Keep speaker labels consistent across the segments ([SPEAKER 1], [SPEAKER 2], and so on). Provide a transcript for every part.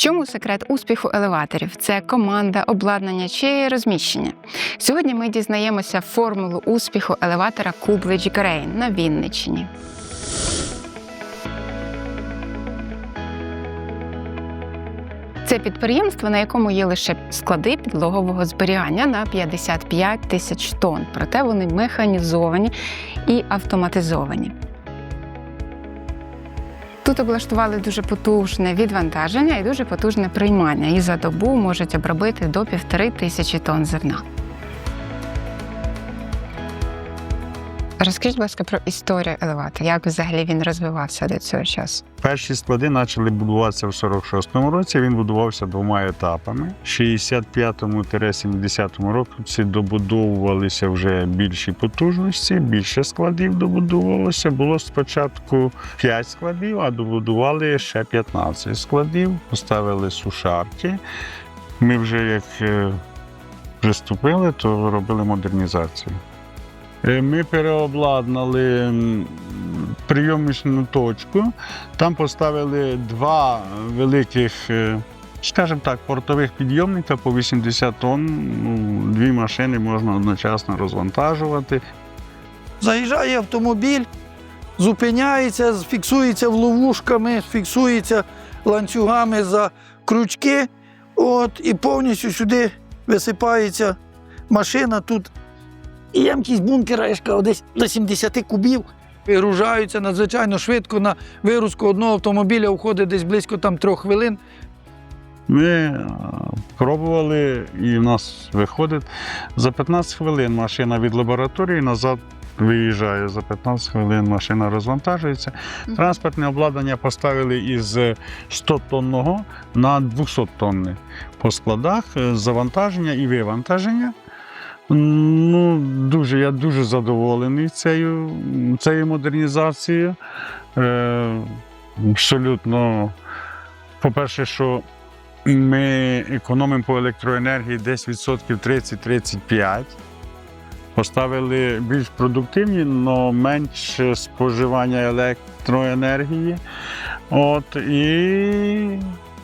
[SPEAKER 1] чому секрет успіху елеваторів? Це команда, обладнання чи розміщення? Сьогодні ми дізнаємося формулу успіху елеватора Кублич Грейн на Вінниччині. Це підприємство, на якому є лише склади підлогового зберігання на 55 тисяч тонн. Проте вони механізовані і автоматизовані. Тут облаштували дуже потужне відвантаження і дуже потужне приймання. І за добу можуть обробити до півтори тисячі тонн зерна. Розкажіть, будь ласка, про історію елеватора. Як взагалі він розвивався до цього часу?
[SPEAKER 2] Перші склади почали будуватися в 46-му році. Він будувався двома етапами. В 65-70 році добудовувалися вже більші потужності, більше складів добудовувалося. Було спочатку 5 складів, а добудували ще 15 складів, поставили сушарки. Ми вже як е, приступили, то робили модернізацію. Е, Ми переобладнали м, точку. Там поставили два великих, е, скажімо так, портових підйомника по 80 тонн. Ну, Дві машини можна одночасно розвантажувати.
[SPEAKER 3] Заїжджає автомобіль, зупиняється, фіксується ловушками, фіксується ланцюгами за крючки. От, і повністю сюди висипається машина. Тут ємкість бункера, я ж кажу, десь до 70 кубів. Вигружаються надзвичайно швидко. На вигрузку одного автомобіля входить десь близько там трьох хвилин.
[SPEAKER 2] Ми е, пробували, і в нас виходить за 15 хвилин машина від лабораторії назад. Виїжджає за 15 хвилин, машина розвантажується. Транспортне обладнання поставили із 100 тонного на 200 тонни по складах е, завантаження і вивантаження. Ну, дуже, я дуже задоволений цією, цією модернізацією. Е, абсолютно, по-перше, що ми економимо по електроенергії десь відсотків 30-35. Поставили більш продуктивні, але менше споживання електроенергії. От, і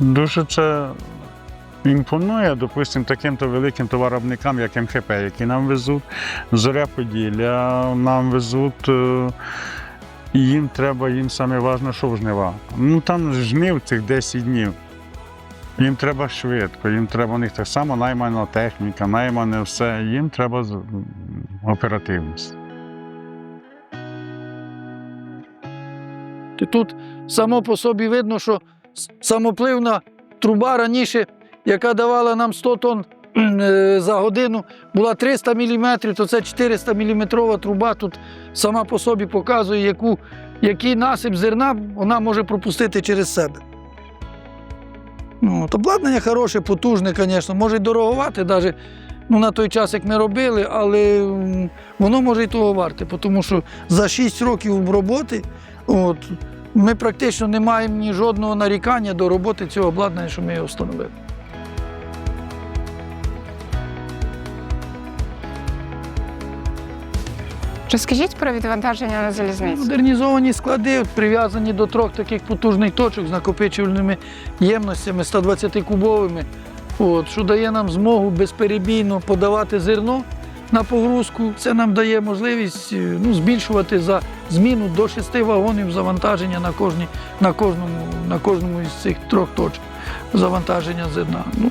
[SPEAKER 2] дуже це імпонує, допустимо, таким-то великим товаровникам, як МХП, які нам везуть, Зоря Поділля нам везуть. е, І їм треба, їм саме важливо, що жнива. Ну там жнив цих 10 днів. Їм треба швидко, їм треба у них так само наймана техніка, наймане все. Їм треба оперативність.
[SPEAKER 3] Тут само по собі видно, що самопливна труба раніше, яка давала нам 100 тонн е, за годину, була 300 мм, то це 400 мм труба. Тут сама по собі показує, яку, який насип зерна вона може пропустити через себе. Ну, обладнання хороше, потужне, звісно, може й дороговати навіть ну, на той час, як ми робили, але воно може й того варте, тому що за 6 років роботи от, ми практично не маємо ні жодного нарікання до роботи цього обладнання, що ми його встановили.
[SPEAKER 1] Розкажіть про відвантаження на залізниці.
[SPEAKER 3] Модернізовані склади, прив'язані до трьох таких потужних точок з накопичувальними ємностями 120-кубовими, от, що дає нам змогу безперебійно подавати зерно на погрузку. Це нам дає можливість е, ну, збільшувати за зміну до 6 вагонів завантаження на, кожній, на, кожному, на кожному із цих трьох точок завантаження зерна. Ну,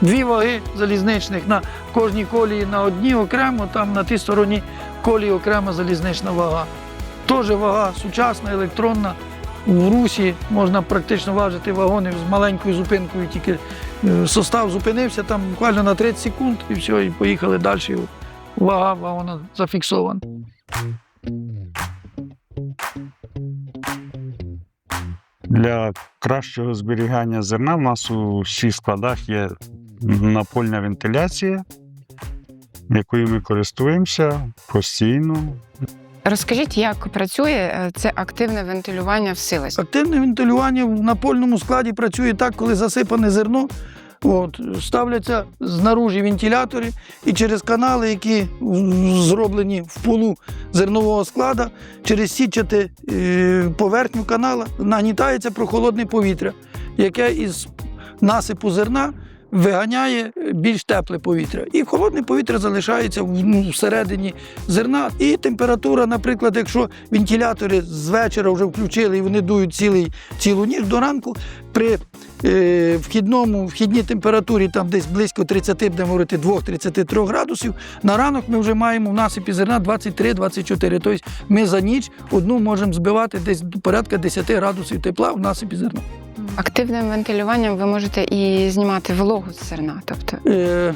[SPEAKER 3] Дві ваги залізничних на кожній колії на одній окремо, там на тій стороні колії окрема залізнична вага. Теж вага сучасна, електронна. В русі можна практично важити вагони з маленькою зупинкою, тільки е, состав зупинився там буквально на 30 секунд і все, і поїхали далі. Вага вагона зафіксована.
[SPEAKER 2] Для кращого зберігання зерна в нас у всіх складах є напольна вентиляція, якою ми користуємося постійно.
[SPEAKER 1] Розкажіть, як працює е, це активне вентилювання в силості?
[SPEAKER 3] Активне вентилювання в напольному складі працює так, коли засипане зерно. От, ставляться знаружі вентилятори, і через канали, які зроблені в полу зернового склада, через сітчати е, поверхню канала нагнітається прохолодне повітря, яке із насипу зерна виганяє більш тепле повітря. І холодне повітря залишається ну, всередині зерна. І температура, наприклад, якщо вентилятори з вечора вже включили і вони дують цілий, цілу ніч до ранку, при е, вхідному, вхідній температурі там десь близько 30, будемо говорити, 2-33 градусів, на ранок ми вже маємо в насипі зерна 23-24. Тобто ми за ніч одну можемо збивати десь порядка 10 градусів тепла в насипі зерна.
[SPEAKER 1] Активним вентилюванням ви можете і знімати вологу з зерна. Тобто,
[SPEAKER 3] Е,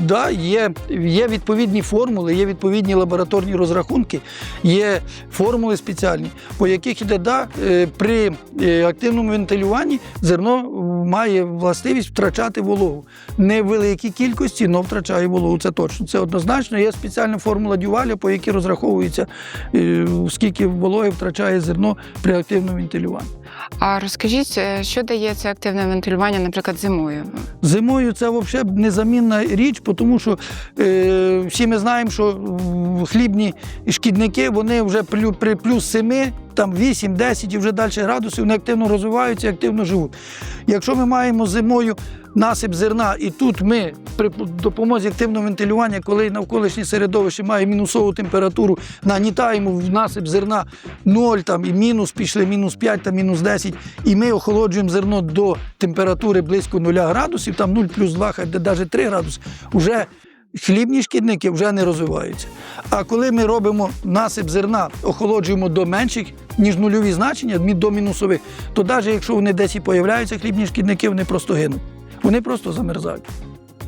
[SPEAKER 3] да, є, є відповідні формули, є відповідні лабораторні розрахунки, є формули спеціальні, по яких іде да, е, при е, активному вентилюванні зерно має властивість втрачати вологу. Не в великій кількості, але втрачає вологу. Це точно. Це однозначно. Є спеціальна формула дюваля, по якій розраховується, е, скільки вологи втрачає зерно при активному вентилюванні.
[SPEAKER 1] а розкажіть, що дає це активне вентилювання, наприклад, зимою?
[SPEAKER 3] Зимою це взагалі незамінна річ, тому що е, всі ми знаємо, що хлібні шкідники вони вже при, плюс 7, там 8, 10 і вже далі градусів, вони активно розвиваються і активно живуть. Якщо ми маємо зимою насип зерна, і тут ми при допомозі активного вентилювання, коли навколишнє середовище має мінусову температуру, нагнітаємо в насип зерна 0 там, і мінус пішли, мінус 5 та мінус 10, і ми охолоджуємо зерно до температури близько 0 градусів, там 0 плюс 2, хай навіть 3 градуси, вже хлібні шкідники вже не розвиваються. А коли ми робимо насип зерна, охолоджуємо до менших, ніж нульові значення, до мінусових, то навіть якщо вони десь і появляються, хлібні шкідники, вони просто гинуть. Вони просто замерзають.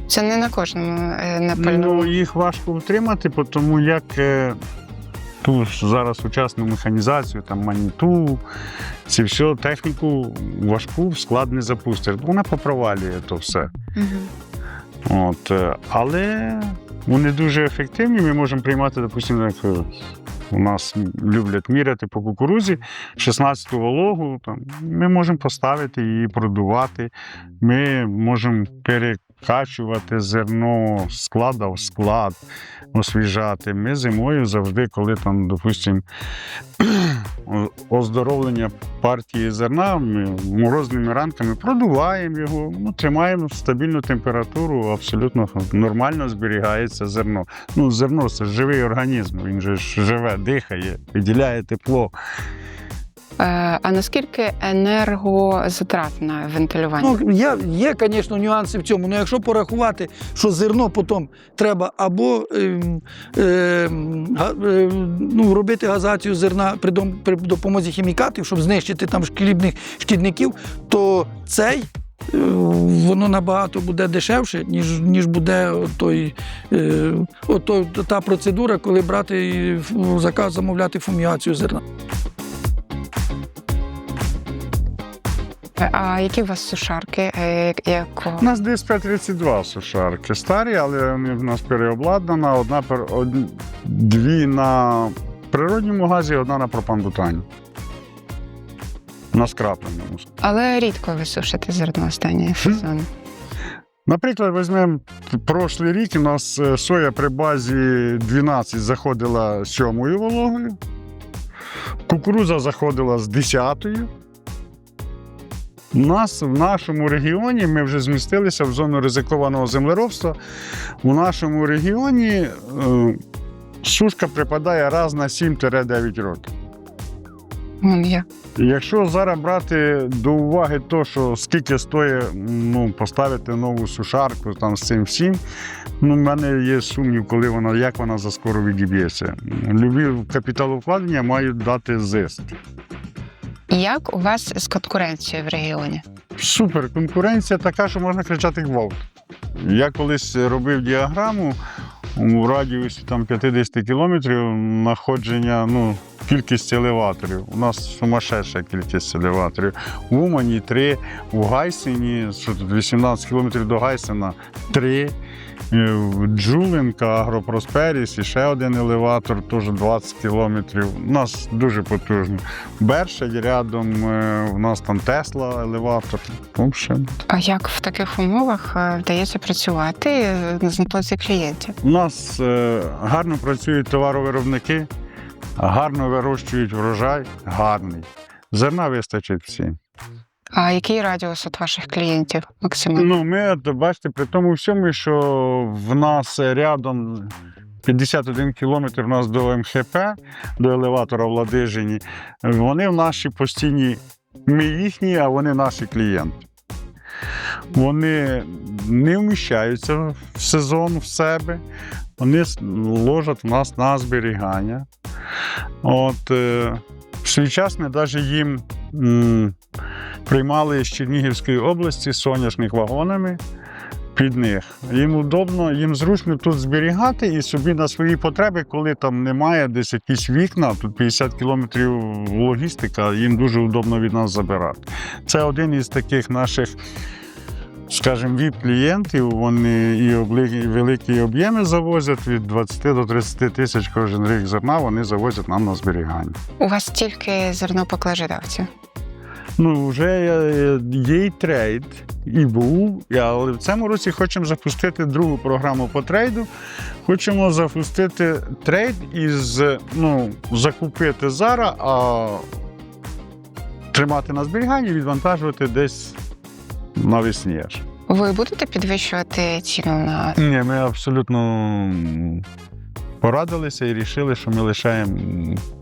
[SPEAKER 1] Це не на кожному е, на пальному.
[SPEAKER 2] Ну, їх важко втримати, тому як е, ту ж зараз сучасну механізацію, там маніту, ці всю техніку важку в склад не запустиш. Вона попровалює то все.
[SPEAKER 1] Угу.
[SPEAKER 2] От, е, але вони дуже ефективні. Ми можемо приймати, допустимо, як е, у нас люблять міряти по кукурузі 16-ту вологу. Там, ми можемо поставити її, продувати. Ми можемо перекачувати зерно склада в склад, освіжати. Ми зимою завжди, коли там, допустимо, оздоровлення партії зерна, ми морозними ранками продуваємо його, ну, тримаємо стабільну температуру, абсолютно нормально зберігається зерно. Ну, зерно це живий організм, він же живе, дихає, виділяє тепло.
[SPEAKER 1] Е, А наскільки енергозатратне вентилювання?
[SPEAKER 3] Ну, є, є, звісно, нюанси в цьому. але якщо порахувати, що зерно потім треба або ем, га- ем, ну, робити газацію зерна при, дом- при допомозі хімікатів, щоб знищити там хлібних шкідників, то цей. е, Воно набагато буде дешевше, ніж, ніж буде той, е, ото, та процедура, коли брати заказ замовляти фумігацію зерна.
[SPEAKER 1] А які у вас сушарки? Е, Якого?
[SPEAKER 2] У нас ДСП-32 сушарки старі, але вони в нас переобладнана. Одна пер- од- дві на природньому газі, одна на пропан-бутані. На скрапленому.
[SPEAKER 1] Але рідко ви сушите зерно останній сезон.
[SPEAKER 2] Наприклад, візьмемо прошлий рік, у нас е, соя при базі 12 заходила з 7 вологою, кукуруза заходила з 10. У нас в нашому регіоні ми вже змістилися в зону ризикованого землеробства. У нашому регіоні е, сушка припадає раз на 7-9 років. Якщо зараз брати до уваги то, що скільки стоїть ну, поставити нову сушарку там, з цим всім, ну, в мене є сумнів, коли вона, як вона заскоро відіб'ється. Любі капіталовкладення мають дати зиск.
[SPEAKER 1] Як у вас з конкуренцією в регіоні?
[SPEAKER 2] Супер, конкуренція така, що можна кричати гвалт. Я колись робив діаграму у радіусі там, 50 кілометрів знаходження, ну, кількість елеваторів. У нас сумасшедша кількість елеваторів. В Умані 3, у Гайсині, що тут 18 кілометрів до Гайсина 3. В Джуленка, Агропросперіс, і ще один елеватор, теж 20 кілометрів. У нас дуже потужно. Бершадь рядом, е, у нас там Тесла елеватор.
[SPEAKER 1] А як в таких умовах е, вдається працювати е, на плаці клієнтів?
[SPEAKER 2] У нас е, гарно працюють товаровиробники, гарно вирощують врожай, гарний. Зерна вистачить всім.
[SPEAKER 1] А який радіус от ваших клієнтів максимум?
[SPEAKER 2] Ну, ми, бачите, при тому всьому, що в нас рядом 51 кілометр у нас до МХП, до елеватора в Ладижині, вони в наші постійні, ми їхні, а вони наші клієнти. Вони не вміщаються в сезон в себе, вони ложать в нас на зберігання. От, е, в свій час ми навіть їм приймали з Чернігівської області соняшник вагонами під них. Їм удобно, їм зручно тут зберігати і собі на свої потреби, коли там немає десь якісь вікна, тут 50 кілометрів логістика, їм дуже удобно від нас забирати. Це один із таких наших. Скажімо, віп клієнтів, вони і великі об'єми завозять від 20 до 30 тисяч кожен рік зерна, вони завозять нам на зберігання.
[SPEAKER 1] У вас тільки зерно зернопоклежедавців.
[SPEAKER 2] Ну, вже е, є і трейд, і був, але в цьому році хочемо запустити другу програму по трейду. Хочемо запустити трейд із ну, закупити зараз, а тримати на зберіганні, відвантажувати десь навесні аж.
[SPEAKER 1] Ви будете підвищувати ціну на
[SPEAKER 2] Ні, ми абсолютно порадилися і рішили, що ми лишаємо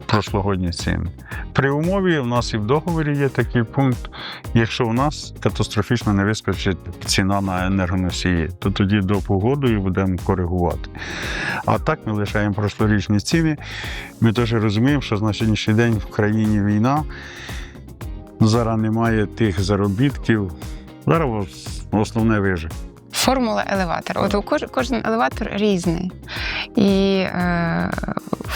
[SPEAKER 2] прошлогодні ціни. При умові у нас і в договорі є такий пункт, якщо у нас катастрофічно не вискочить ціна на енергоносії, то тоді до погоди будемо коригувати. А так ми лишаємо прошлорічні ціни. Ми теж розуміємо, що на сьогоднішній день в країні війна. Зараз немає тих заробітків. Зараз основне вижити.
[SPEAKER 1] формула елеватора. От кож, кожен елеватор різний. І е,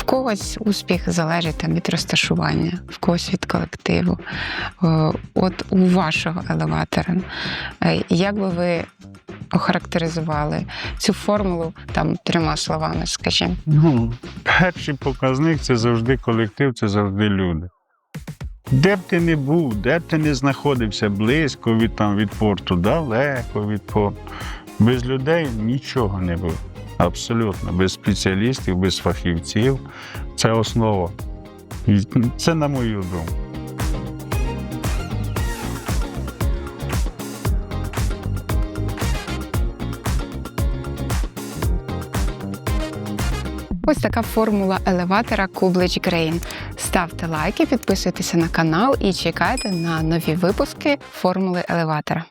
[SPEAKER 1] когось успіх залежить там, від розташування, в когось від колективу. Е, от у вашого елеватора, е, як би ви охарактеризували цю формулу там трьома словами, скажімо?
[SPEAKER 2] Ну, перший показник це завжди колектив, це завжди люди. Де б ти не був, де б ти не знаходився, близько від, там, від порту, далеко від порту. Без людей нічого не буде. Абсолютно. Без спеціалістів, без фахівців. Це основа. І Це на мою думку.
[SPEAKER 1] Ось така формула елеватора Кублич Грейн. Ставте лайки, підписуйтеся на канал і чекайте на нові випуски формули елеватора.